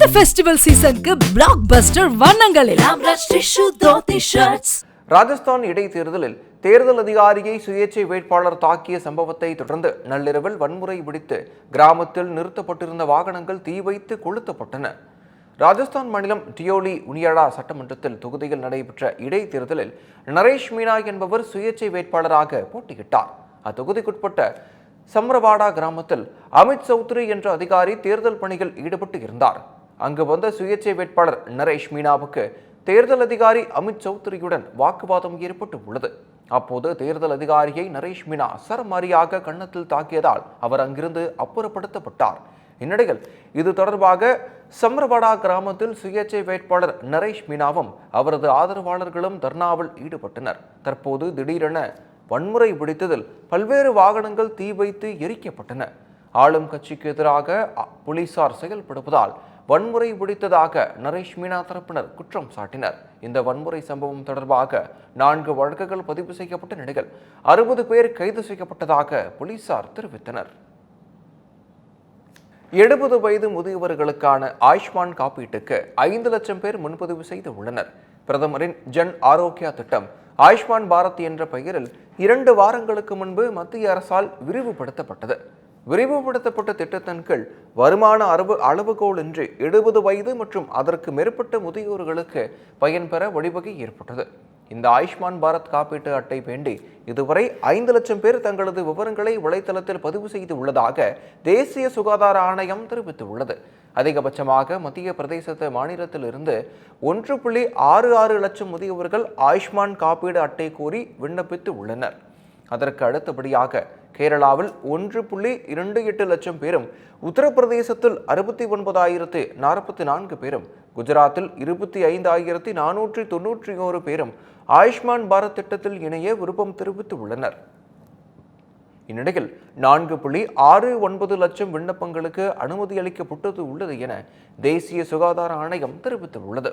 இந்த ஃபெஸ்டிவல் சீசனுக்கு பிளாக் பஸ்டர் வண்ணங்களில். ராஜஸ்தான் இடைத்தேர்தலில் தேர்தல் அதிகாரியை சுயேட்சை வேட்பாளர் தாக்கிய சம்பவத்தை தொடர்ந்து நள்ளிரவில் வன்முறை விடுத்து கிராமத்தில் நிறுத்தப்பட்டிருந்த வாகனங்கள் தீ வைத்து கொளுத்தப்பட்டன. ராஜஸ்தான் மாநிலம் டியோலி உனியாடா சட்டமன்றத்தில் தொகுதியில் நடைபெற்ற இடைத்தேர்தலில் நரேஷ் மீனா என்பவர் சுயேட்சை வேட்பாளராக போட்டியிட்டார். அத்தொகுதிக்குட்பட்ட சம்ரவாடா கிராமத்தில் அமித் சௌத்ரி என்ற அதிகாரி தேர்தல் பணியில் ஈடுபட்டு இருந்தார். அங்கு வந்த சுயேட்சை வேட்பாளர் நரேஷ் மீனாவுக்கு தேர்தல் அதிகாரி அமித் சௌத்ரியுடன் வாக்குவாதம் ஏற்பட்டு உள்ளது அப்போது தேர்தல் அதிகாரியை நரேஷ் மீனா சரமாரியாக கன்னத்தில் தாக்கியதால் அவர் அங்கிருந்து அப்புறப்படுத்தப்பட்டார். இந்நிலையில் இது தொடர்பாக சம்ரவாடா கிராமத்தில் சுயேட்சை வேட்பாளர் நரேஷ் மீனாவும் அவரது ஆதரவாளர்களும் தர்ணாவில் ஈடுபட்டனர். தற்போது திடீரென வன்முறை பிடித்ததில் பல்வேறு வாகனங்கள் தீ வைத்து எரிக்கப்பட்டன. ஆளும் கட்சிக்கு எதிராக போலீசார் செயல்படுவதால் வன்முறை பிடித்ததாக நரேஷ் மீனா தரப்பினர் குற்றம் சாட்டினர். இந்த வன்முறை சம்பவம் தொடர்பாக நான்கு வழக்குகள் பதிவு செய்யப்பட்ட நிலையில் அறுபது பேர் கைது செய்யப்பட்டதாக போலீசார் தெரிவித்தனர். எழுபது வயது முதியவர்களுக்கான ஆயுஷ்மான் காப்பீட்டுக்கு ஐந்து லட்சம் பேர் முன்பதிவு செய்து உள்ளனர். பிரதமரின் ஜன் ஆரோக்கியா திட்டம் ஆயுஷ்மான் பாரத் என்ற பெயரில் இரண்டு வாரங்களுக்கு முன்பு மத்திய அரசால் விரிவுபடுத்தப்பட்டது. விரிவுபடுத்தப்பட்ட திட்டத்தின் கீழ் வருமான அளவு அளவுகோலின்றி எழுபது வயது மற்றும் அதற்கு மேற்பட்ட முதியோர்களுக்கு பயன்பெற வழிவகை ஏற்பட்டது. இந்த ஆயுஷ்மான் பாரத் காப்பீட்டு அட்டை வேண்டி இதுவரை ஐந்து லட்சம் பேர் தங்களது விவரங்களை வலைத்தளத்தில் பதிவு செய்து உள்ளதாக தேசிய சுகாதார ஆணையம் தெரிவித்துள்ளது. அதிகபட்சமாக மத்திய பிரதேசத்து மாநிலத்திலிருந்து ஒன்று புள்ளி ஆறு ஆறு லட்சம் முதியவர்கள் ஆயுஷ்மான் காப்பீடு அட்டை கோரி விண்ணப்பித்து உள்ளனர். அதற்கு அடுத்தபடியாக கேரளாவில் ஒன்று புள்ளி இரண்டு எட்டு லட்சம் பேரும் உத்தரப்பிரதேசத்தில் அறுபத்தி ஒன்பதாயிரத்து நாற்பத்தி நான்கு பேரும் குஜராத்தில் இருபத்தி ஐந்தாயிரத்தி நானூற்றி தொன்னூற்றி ஓரு பேரும் ஆயுஷ்மான் பாரத் திட்டத்தில் இணைய விருப்பம் தெரிவித்து உள்ளனர் இந்நிலையில் நான்கு புள்ளி ஆறு ஒன்பது லட்சம் விண்ணப்பங்களுக்கு அனுமதி அளிக்கப்பட்டது உள்ளது என தேசிய சுகாதார ஆணையம் தெரிவித்துள்ளது.